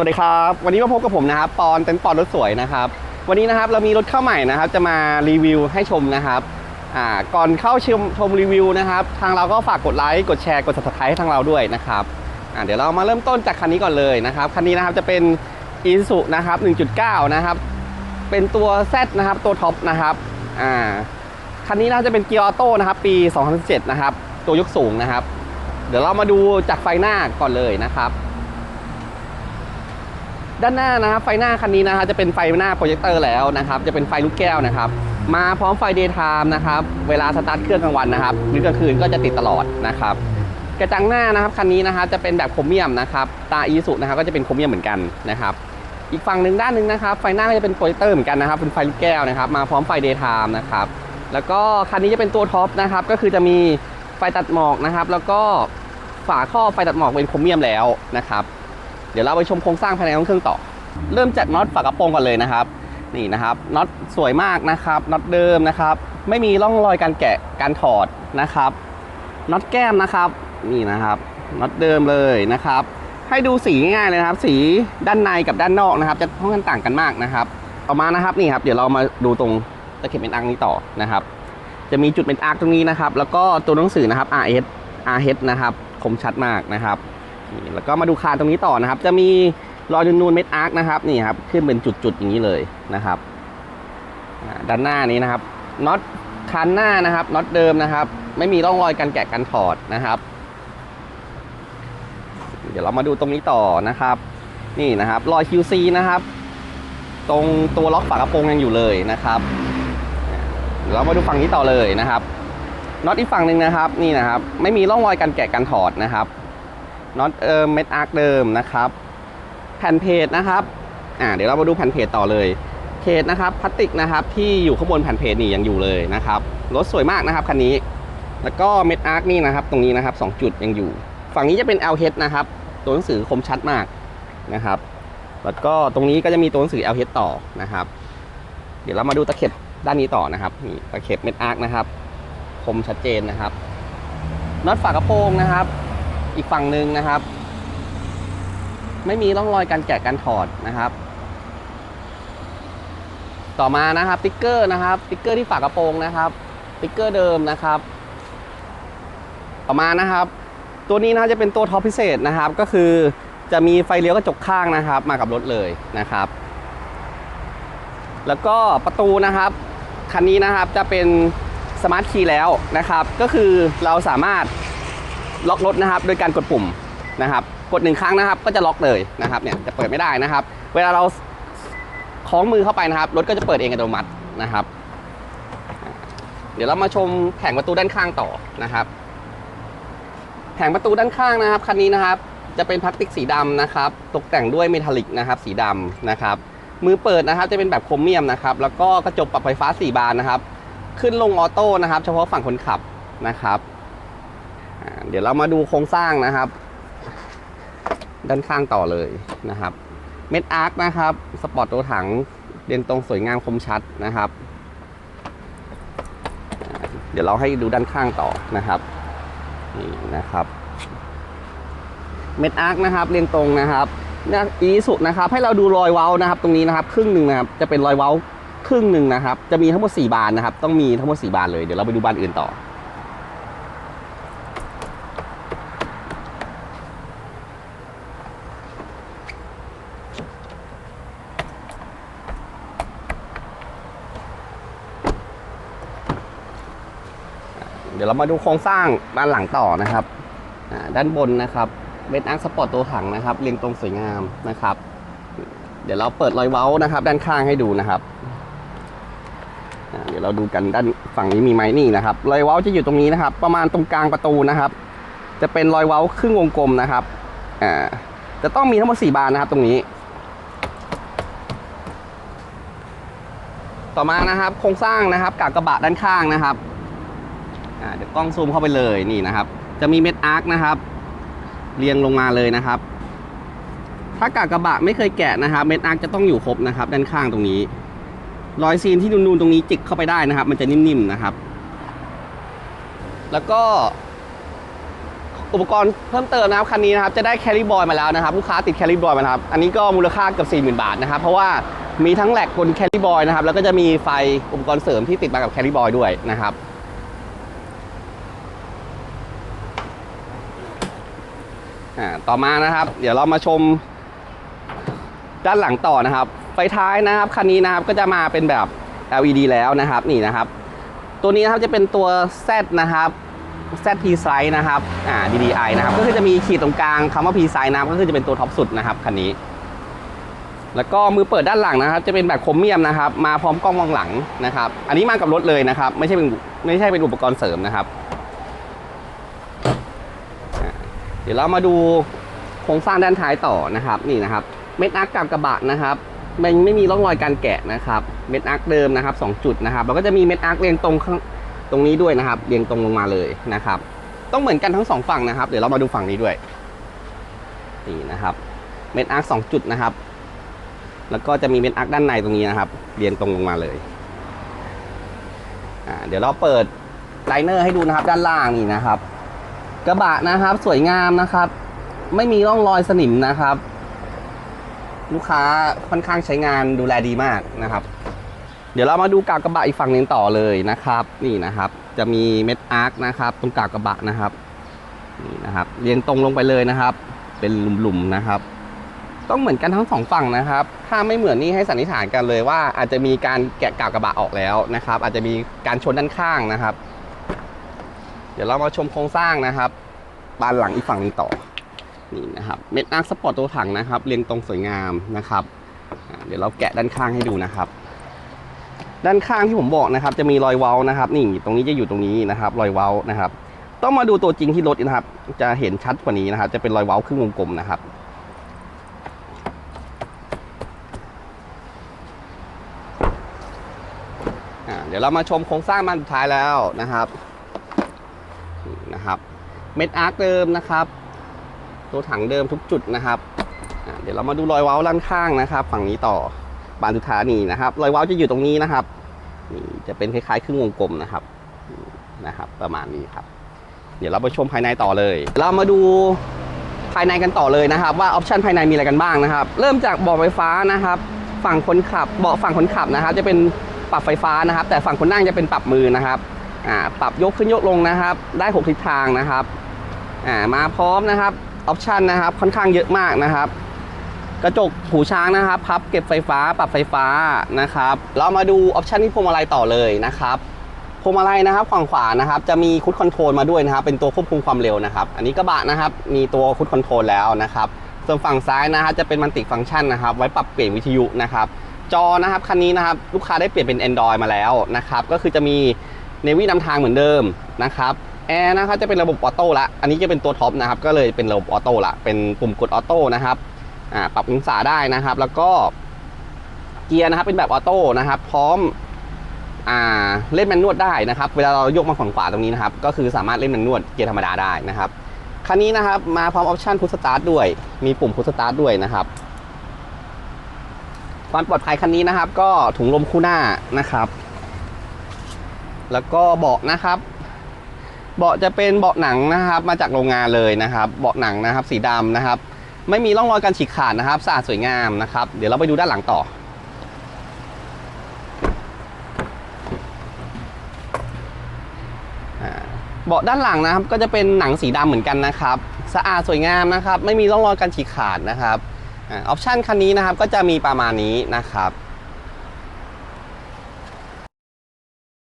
วัสดีครับ วันนี้มาพบกับผมนะครับ ปอนเต็นปอนรถสวยนะครับ วันนี้นะครับเรามีรถเข้าใหม่นะครับ จะมารีวิวให้ชมนะครับอ่าก่อนเข้าชมชมรีวิวนะครับ ทางเราก็ฝากกดไลค์กดแชร์กด subscribe ให้ทางเราด้วยนะครับอ่าเดี๋ยวเรามาเริ่มต้นจากคันนี้ก่อนเลยนะครับคันนี้นะครับจะเป็น i s u นะครับ 1.9 นะครับ เป็นตัว Z นะครับตัวท็อปนะครับอ่าคันนี้น่าจะเป็นเกียร์ออโต้นะครับ ปี 2017 นะครับ ตัวยกสูงนะครับ เดี๋ยวเรามาดูจากไฟหน้าก่อนเลยนะครับ ด้านหน้านะครับไฟหน้าคันนี้นะครับจะเป็นไฟหน้าโปรเจคเตอร์แล้วนะครับ จะเป็นไฟลูกแก้วนะครับ มาพร้อมไฟเดย์ไทม์นะครับเวลาสตาร์ทเครื่องกลางวันนะครับหรือกลางคืนก็จะติดตลอดนะครับกระจังหน้านะครับคันนี้นะครับจะเป็นแบบโครเมียมนะครับตาอีสุนะครับก็จะเป็นโครเมียมเหมือนกันนะครับอีกฝั่งหนึ่งด้านหนึ่งนะครับไฟหน้าก็จะเป็นโปรเจคเตอร์เหมือนกันนะครับเป็นไฟลูกแก้วนะครับมาพร้อมไฟเดย์ไทม์นะครับแล้วก็คันนี้จะเป็นตัวท็อปนะครับก็คือจะมีไฟตัดหมอกนะครับ แล้วก็ฝาครอบไฟตัดหมอกเป็นโครเมียมแล้วนะครับ เดี๋ยวเราไปชมโครงสร้างภายในของเครื่องต่อ เริ่มจากน็อตฝากระโปรงก่อนเลยนะครับ นี่นะครับน็อตสวยมากนะครับน็อตเดิมนะครับ ไม่มีร่องรอยการแกะการถอดนะครับน็อตแก้มนะครับนี่นะครับน็อตเดิมเลยนะครับ ให้ดูสีง่ายๆเลยนะครับ สีด้านในกับด้านนอกนะครับ จะค่อนข้างต่างกันมากนะครับต่อมานะครับนี่ครับ เดี๋ยวเรามาดูตรงตะเข็บเป็นอังนี้ต่อนะครับ จะมีจุดเป็นอาร์คตรงนี้นะครับ แล้วก็ตัวหนังสือนะครับ RS RH นะครับ คมชัดมากนะครับ นี่แล้วก็มาดูคานตรงนี้ต่อนะครับ จะมีรอยนูนๆเม็ดอาร์คนะครับนี่ครับขึ้นเป็นจุดๆอย่างนี้เลยนะครับด้านหน้านี้นะครับน็อตคานหน้านะครับน็อตเดิมนะครับ ไม่มีร่องรอยการแกะการถอดนะครับ เดี๋ยวเรามาดูตรงนี้ต่อนะครับ นี่นะครับรอย QC นะครับ ตรงตัวล็อกฝากระโปรงยังอยู่เลยนะครับเดี๋ยวเรามาดูฝั่งนี้ต่อเลยนะครับน็อตอีกฝั่งหนึ่งนะครับ นี่นะครับ ไม่มีร่องรอยการแกะการถอดนะครับ น็อตเอ่อเม็ดอาร์คเดิมนะครับ แผ่นเพจนะครับอ่าเดี๋ยวเรามาดูแผ่นเพจต่อเลยเพจนะครับพลาสติกนะครับที่อยู่ข้างบนแผ่นเพจนี่ยังอยู่เลยนะครับรถสวยมากนะครับคันนี้ แล้วก็เม็ดอาร์คนี่นะครับ ตรงนี้นะครับสองจุดยังอยู่ ฝั่งนี้จะเป็น LH นะครับ ตัวหนังสือคมชัดมากนะครับ แล้วก็ตรงนี้ก็จะมีตัวหนังสือ LH ต่อนะครับ เดี๋ยวเรามาดูตะเข็บด้านนี้ต่อนะครับนี่ตะเข็บเม็ดอาร์คนะครับ คมชัดเจนนะครับน็อตฝากระโปรงนะครับ อีกฝั่งหนึ่งนะครับ ไม่มีร่องรอยการแกะการถอดนะครับ ต่อมานะครับติ๊กเกอร์นะครับติ๊กเกอร์ที่ฝากระโปรงนะครับติ๊กเกอร์เดิมนะครับ ต่อมานะครับ ตัวนี้นะจะเป็นตัวท็อปพิเศษนะครับ ก็คือจะมีไฟเลี้ยวกระจกข้างนะครับ มากับรถเลยนะครับ แล้วก็ประตูนะครับคันนี้นะครับจะเป็นสมาร์ทคีย์แล้วนะครับ ก็คือเราสามารถ ล็อกรถนะครับโดยการกดปุ่มนะครับ กดหนึ่งครั้งนะครับ ก็จะล็อกเลยนะครับเนี่ยจะเปิดไม่ได้นะครับ เวลาเราคล้องมือเข้าไปนะครับ รถก็จะเปิดเองอัตโนมัตินะครับ เดี๋ยวเรามาชมแผงประตูด้านข้างต่อนะครับ แผงประตูด้านข้างนะครับคันนี้นะครับ จะเป็นพลาสติกสีดำนะครับ ตกแต่งด้วยเมทัลลิกนะครับ สีดำนะครับ มือเปิดนะครับจะเป็นแบบโครเมียมนะครับ แล้วก็กระจกปรับไฟฟ้า 4 บานนะครับ ขึ้นลงออโต้นะครับ เฉพาะฝั่งคนขับนะครับ เดี๋ยวเรามาดูโครงสร้างนะครับ ด้านข้างต่อเลยนะครับ เม็ดอาร์คนะครับสปอร์ตตัวถังเด่นตรงสวยงามคมชัดนะครับ เดี๋ยวเราให้ดูด้านข้างต่อนะครับนี่นะครับ เม็ดอาร์คนะครับเรียงตรงนะครับนี่ยอีสุนะครับ ให้เราดูรอยเว้านะครับ ตรงนี้นะครับ ครึ่งหนึ่งนะครับ จะเป็นรอยเว้าครึ่งหนึ่งนะครับ จะมีทั้งหมด4บานนะครับ ต้องมีทั้งหมด4บานเลย เดี๋ยวเราไปดูบานอื่นต่อ ดี๋ยวเรามาดูโครงสร้างด้านหลังต่อนะครับด้านบนนะครับเม็ดอาร์คสปอร์ตตัวถังนะครับเรียงตรงสวยงามนะครับ เดี๋ยวเราเปิดรอยเว้านะครับ ด้านข้างให้ดูนะครับเดี๋ยวเราดูกันด้านฝั่งนี้มีไหมนี่นะครับ รอยเว้าจะอยู่ตรงนี้นะครับ ประมาณตรงกลางประตูนะครับ จะเป็นรอยเว้าครึ่งวงกลมนะครับอ่าจะต้องมีทั้งหมด4บานนะครับ ตรงนี้ ต่อมานะครับ โครงสร้างนะครับกากกระบะด้านข้างนะครับ เดี๋ยวกล้องซูมเข้าไปเลยนี่นะครับ จะมีเม็ดอาร์คนะครับ เรียงลงมาเลยนะครับ ถ้ากากกระบะไม่เคยแกะนะครับ เม็ดอาร์คจะต้องอยู่ครบนะครับ ด้านข้างตรงนี้ รอยซีนที่นูนๆตรงนี้จิกเข้าไปได้นะครับ มันจะนิ่มๆนะครับ แล้วก็อุปกรณ์เพิ่มเติมนะครับคันนี้นะครับจะได้แคริบอยมาแล้วนะครับลูกค้าติดแคริบอยมาครับอันนี้ก็มูลค่าเกือบ40,000 บาทนะครับ เพราะว่ามีทั้งแหลกบนแคริบอยนะครับแล้วก็จะมีไฟอุปกรณ์เสริมที่ติดมากับแคริบอยด้วยนะครับอ่า ต่อมานะครับ เดี๋ยวเรามาชม ด้านหลังต่อนะครับ ไฟท้ายนะครับคันนี้นะครับก็จะมาเป็นแบบ LED แล้วนะครับนี่นะครับ ตัวนี้นะครับจะเป็นตัว Z นะครับ ZP Size นะครับอ่า DDI นะครับ ก็คือจะมีขีดตรงกลางคำว่า P Size นะครับก็คือจะเป็นตัวท็อปสุดนะครับคันนี้ แล้วก็มือเปิดด้านหลังนะครับ จะเป็นแบบโครเมียมนะครับ มาพร้อมกล้องมองหลังนะครับ อันนี้มากับรถเลยนะครับ ไม่ใช่เป็นไม่ใช่เป็นอุปกรณ์เสริมนะครับ เดี๋ยวเรามาดู รงสร้างด้านท้ายต่อนะครับนี่นะครับเม็ดอาร์คกับกระบะนะครับมันไม่มีร่องรอยการแกะนะครับเม็ดอาร์คเดิมนะครับสองจุดนะครับแล้วก็จะมีเม็ดอาร์คเรียงตรงตรงนี้ด้วยนะครับ เรียงตรงลงมาเลยนะครับ ต้องเหมือนกันทั้งสองฝั่งนะครับเดี๋ยวเรามาดูฝั่งนี้ด้วยนี่นะครับเม็ดอาร์คสองจุดนะครับ แล้วก็จะมีเม็ดอาร์คด้านในตรงนี้นะครับ เรียงตรงลงมาเลยอ่าเดี๋ยวเราเปิดไลเนอร์ให้ดูนะครับด้านล่างนี่นะครับ กระบะนะครับ สวยงามนะครับ ไม่มีร่องรอยสนิมนะครับ ลูกค้าค่อนข้างใช้งานดูแลดีมากนะครับ เดี๋ยวเรามาดูกากกระบะอีกฝั่งหนึ่งต่อเลยนะครับ นี่นะครับ จะมีเม็ดอาร์คนะครับ ตรงกากกระบะนะครับนี่นะครับ เรียงตรงลงไปเลยนะครับ เป็นหลุมๆนะครับ ต้องเหมือนกันทั้งสองฝั่งนะครับ ถ้าไม่เหมือนนี่ให้สันนิษฐานกันเลยว่าอาจจะมีการแกะกากกระบะออกแล้วนะครับ อาจจะมีการชนด้านข้างนะครับ เดี๋ยวเรามาชมโครงสร้างนะครับบานหลังอีกฝั่งหนึ่งต่อ นี่นะครับเม็ดอาร์คสปอร์ตตัวถังนะครับเรียงตรงสวยงามนะครับเดี๋ยวเราแกะด้านข้างให้ดูนะครับ ด้านข้างที่ผมบอกนะครับ จะมีรอยเว้านะครับ นี่ตรงนี้จะอยู่ตรงนี้นะครับ รอยเว้านะครับ ต้องมาดูตัวจริงที่รถนะครับ จะเห็นชัดกว่านี้นะครับ จะเป็นรอยเว้าครึ่งวงกลมนะครับเดี๋ยวเรามาชมโครงสร้างมันสุดท้ายแล้วนะครับนี่นะครับ เม็ดอาร์คเดิมนะครับ ตัวถังเดิมทุกจุดนะครับ เดี๋ยวเรามาดูรอยเว้าด้านข้างนะครับ ฝั่งนี้ต่อบานสุดท้ายนี่นะครับ รอยเว้าจะอยู่ตรงนี้นะครับนี่จะเป็นคล้ายๆครึ่งวงกลมนะครับนี่นะครับ ประมาณนี้ครับ เดี๋ยวเราไปชมภายในต่อเลย เรามาดูภายในกันต่อเลยนะครับ ว่าออปชันภายในมีอะไรกันบ้างนะครับ เริ่มจากเบาะไฟฟ้านะครับ ฝั่งคนขับเบาะฝั่งคนขับนะครับ จะเป็นปรับไฟฟ้านะครับ แต่ฝั่งคนนั่งจะเป็นปรับมือนะครับอ่าปรับยกขึ้นยกลงนะครับ ได้หกทิศทางนะครับอ่ามาพร้อมนะครับ ออปชันนะครับค่อนข้างเยอะมากนะครับ กระจกหูช้างนะครับพับเก็บไฟฟ้าปรับไฟฟ้านะครับ เรามาดูออปชันที่พวงมาลัยต่อเลยนะครับพวงมาลัยนะครับฝั่งขวานะครับจะมีคุดคอนโทรลมาด้วยนะครับ เป็นตัวควบคุมความเร็วนะครับ อันนี้กระบะนะครับมีตัวคุดคอนโทรลแล้วนะครับ ส่วนฝั่งซ้ายนะครับจะเป็นมันติฟังก์ชันนะครับ ไว้ปรับเปลี่ยนวิทยุนะครับ จอนะครับคันนี้นะครับลูกค้าได้เปลี่ยนเป็น Android มาแล้วนะครับ ก็คือจะมีเนวินำทางเหมือนเดิมนะครับ แอร์นะครับจะเป็นระบบออโต้ละ อันนี้จะเป็นตัวท็อปนะครับ ก็เลยเป็นระบบออโต้ละ เป็นปุ่มกดออโต้นะครับ อ่า ปรับองศาได้นะครับ แล้วก็เกียร์นะครับเป็นแบบออโต้นะครับ พร้อม อ่า เล่นแมนนวดได้นะครับ เวลาเรายกมาฝั่งขวาตรงนี้นะครับ ก็คือสามารถเล่นแมนนวดเกียร์ธรรมดาได้นะครับ คันนี้นะครับมาพร้อมออปชันพุทสตาร์ทด้วย มีปุ่มพุทสตาร์ทด้วยนะครับ ความปลอดภัยคันนี้นะครับ ก็ถุงลมคู่หน้านะครับ แล้วก็เบาะนะครับ เบาะจะเป็นเบาะหนังนะครับ มาจากโรงงานเลยนะครับ เบาะหนังนะครับ สีดำนะครับ ไม่มีร่องรอยการฉีกขาดนะครับสะอาดสวยงามนะครับ เดี๋ยวเราไปดูด้านหลังต่อเบาะด้านหลังนะครับ ก็จะเป็นหนังสีดำเหมือนกันนะครับ สะอาดสวยงามนะครับ ไม่มีร่องรอยการฉีกขาดนะครับออปชั่นคันนี้นะครับก็จะมีประมาณนี้นะครับ